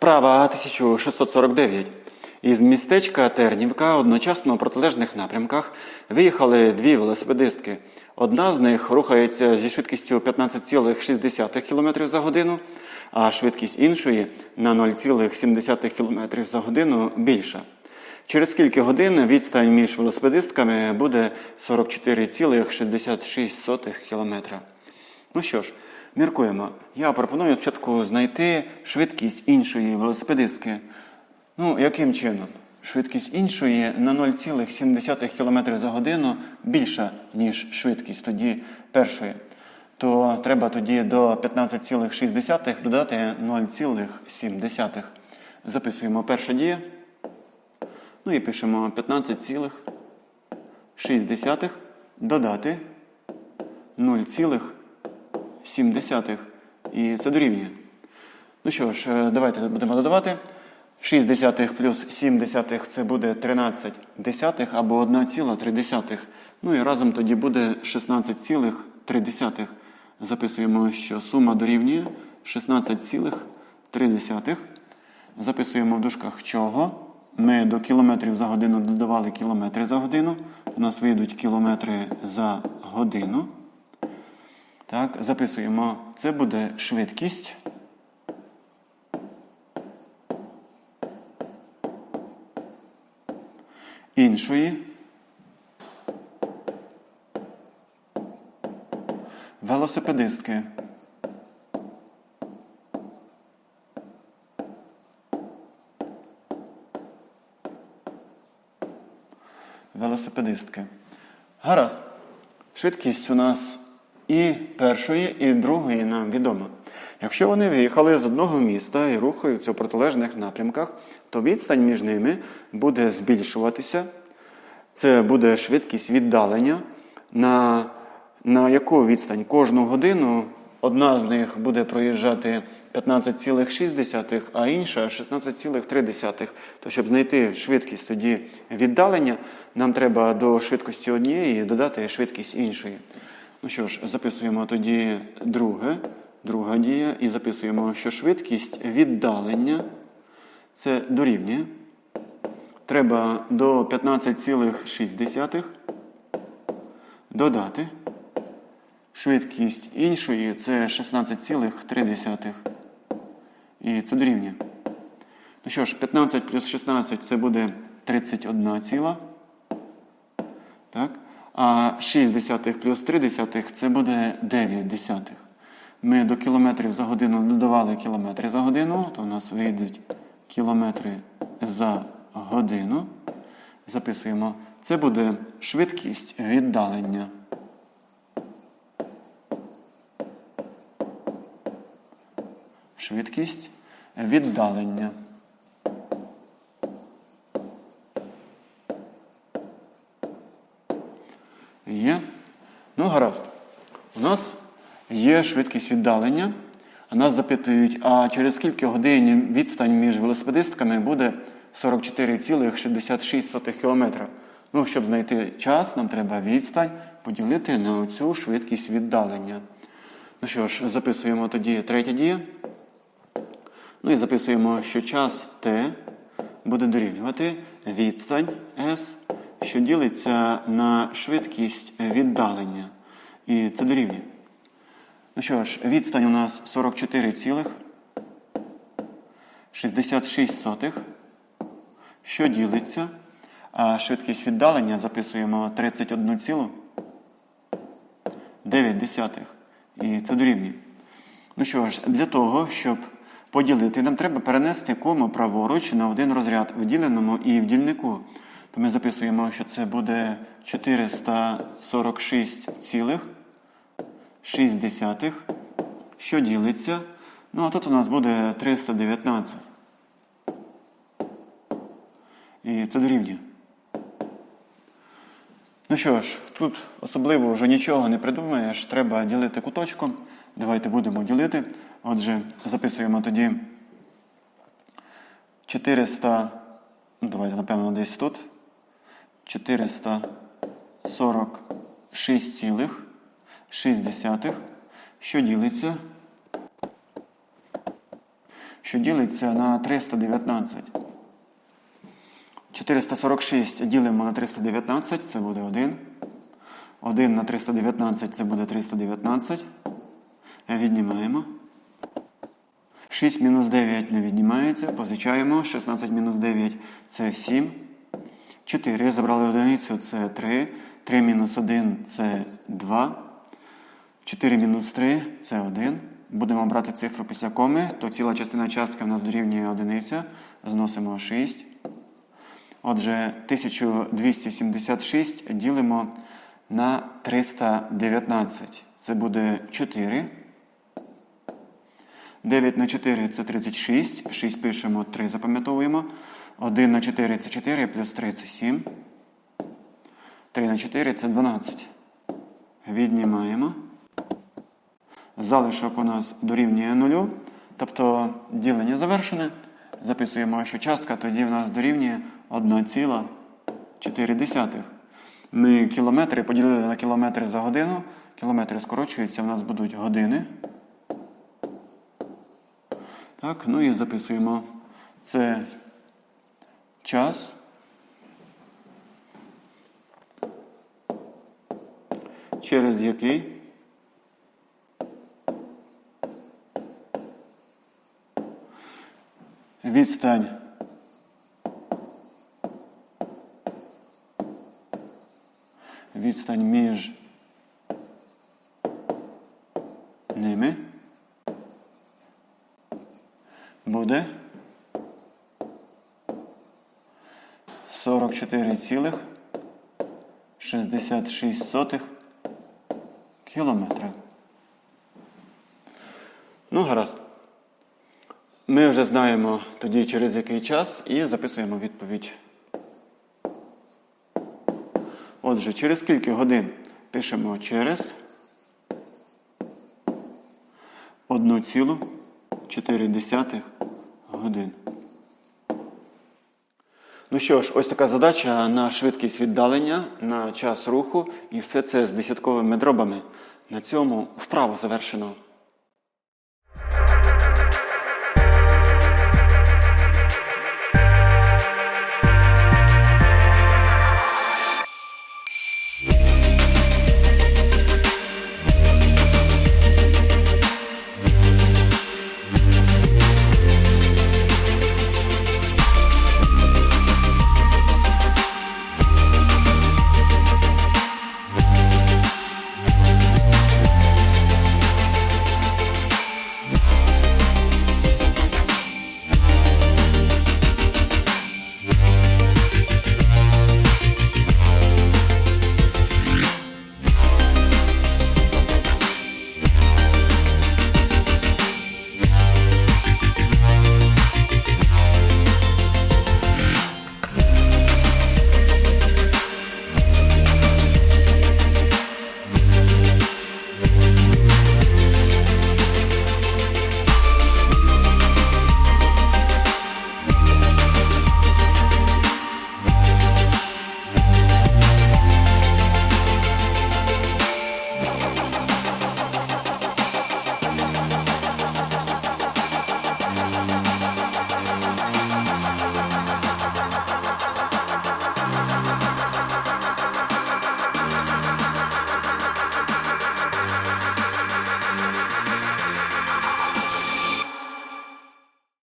Вправа 1649. Із містечка Тернівка одночасно у протилежних напрямках виїхали дві велосипедистки. Одна з них рухається зі швидкістю 15,6 км за годину, а швидкість іншої на 0,7 км за годину більша. Через скільки годин відстань між велосипедистками буде 44,66 км. Ну що ж, міркуємо. Я пропоную спочатку знайти швидкість іншої велосипедистки. Ну, яким чином? Швидкість іншої на 0,7 км за годину більша, ніж швидкість тоді першої. То треба тоді до 15,6 додати 0,7. Записуємо перша дія. Ну і пишемо 15,6 додати 0,7. І це дорівнює. Ну що ж, е, давайте будемо додавати. 6 десятих плюс 7 десятих це буде 13 десятих або 1,3. Ну і разом тоді буде 16,3. Записуємо, що сума дорівнює 16,3. Записуємо в дужках чого. Ми до кілометрів за годину додавали кілометри за годину. У нас вийдуть кілометри за годину. Так, записуємо, це буде швидкість. іншої велосипедистки. Велосипедистки. Гаразд. Швидкість у нас і першої, і другої нам відома. Якщо вони виїхали з одного міста і рухаються в протилежних напрямках, то відстань між ними буде збільшуватися. Це буде швидкість віддалення, на, на яку відстань кожну годину одна з них буде проїжджати 15,6, а інша 16,3. То щоб знайти швидкість тоді віддалення, нам треба до швидкості однієї додати швидкість іншої. Ну що ж, записуємо тоді друге, друга дія, і записуємо, що швидкість віддалення це дорівнює. Треба до 15,6 додати. Швидкість іншої це 16,3. І це дорівнює. Ну що ж, 15 плюс 16 це буде 31 ціла. Так? А 6 десятих плюс 3 десятих це буде 9 десятих. Ми до кілометрів за годину додавали кілометри за годину, то у нас вийдуть кілометри за годину. Записуємо. Це буде швидкість віддалення. Швидкість віддалення. Є. Ну, гаразд. У нас є швидкість віддалення. Нас запитують, а через скільки годин відстань між велосипедистками буде 44,66 км. Ну, щоб знайти час, нам треба відстань поділити на цю швидкість віддалення. Ну що ж, записуємо тоді третя дія. Ну і записуємо, що час T буде дорівнювати відстань S, що ділиться на швидкість віддалення. І це дорівнює. Ну що ж, відстань у нас 44,66, що ділиться, а швидкість віддалення записуємо 31,9. І це дорівнює. Ну що ж, для того, щоб поділити, нам треба перенести кому праворуч на один розряд в діленому і в дільнику. То ми записуємо, що це буде 446,6, що ділиться. Ну, а тут у нас буде 319. І це дорівнює. Ну що ж, тут особливо вже нічого не придумаєш, треба ділити куточком. Давайте будемо ділити. Отже, записуємо тоді 400, ну давайте, напевно, десь тут. 446,6, що ділиться що ділиться на 319. 446 ділимо на 319, це буде 1. 1 на 319 це буде 319. Віднімаємо. 6 мінус 9 не віднімається, позичаємо. 16 мінус 9 це 7. 4. Забрали одиницю, це 3. 3 мінус 1 це 2. 4 мінус 3 це 1. Будемо брати цифру після коми, то ціла частина частки в нас дорівнює одиниця. Зносимо 6. Отже, 1276 ділимо на 319. Це буде 4. 9 на 4 це 36. 6 пишемо, 3 запам'ятовуємо. 1 на 4 це 4, плюс 3 це 7. 3 на 4 це 12. Віднімаємо. Залишок у нас дорівнює 0. Тобто ділення завершене. Записуємо, що частка тоді в нас дорівнює 1,4. Ми кілометри поділили на кілометри за годину. Кілометри скорочуються, в нас будуть години. Так, ну і записуємо. Це час. Через який відстань відстань між ними буде 44,66 кілометра. Ну, гаразд. Ми вже знаємо тоді через який час і записуємо відповідь. Отже, через скільки годин пишемо через 1,4 годин. Ну що ж, ось така задача на швидкість віддалення, на час руху і все це з десятковими дробами. На цьому вправо завершено.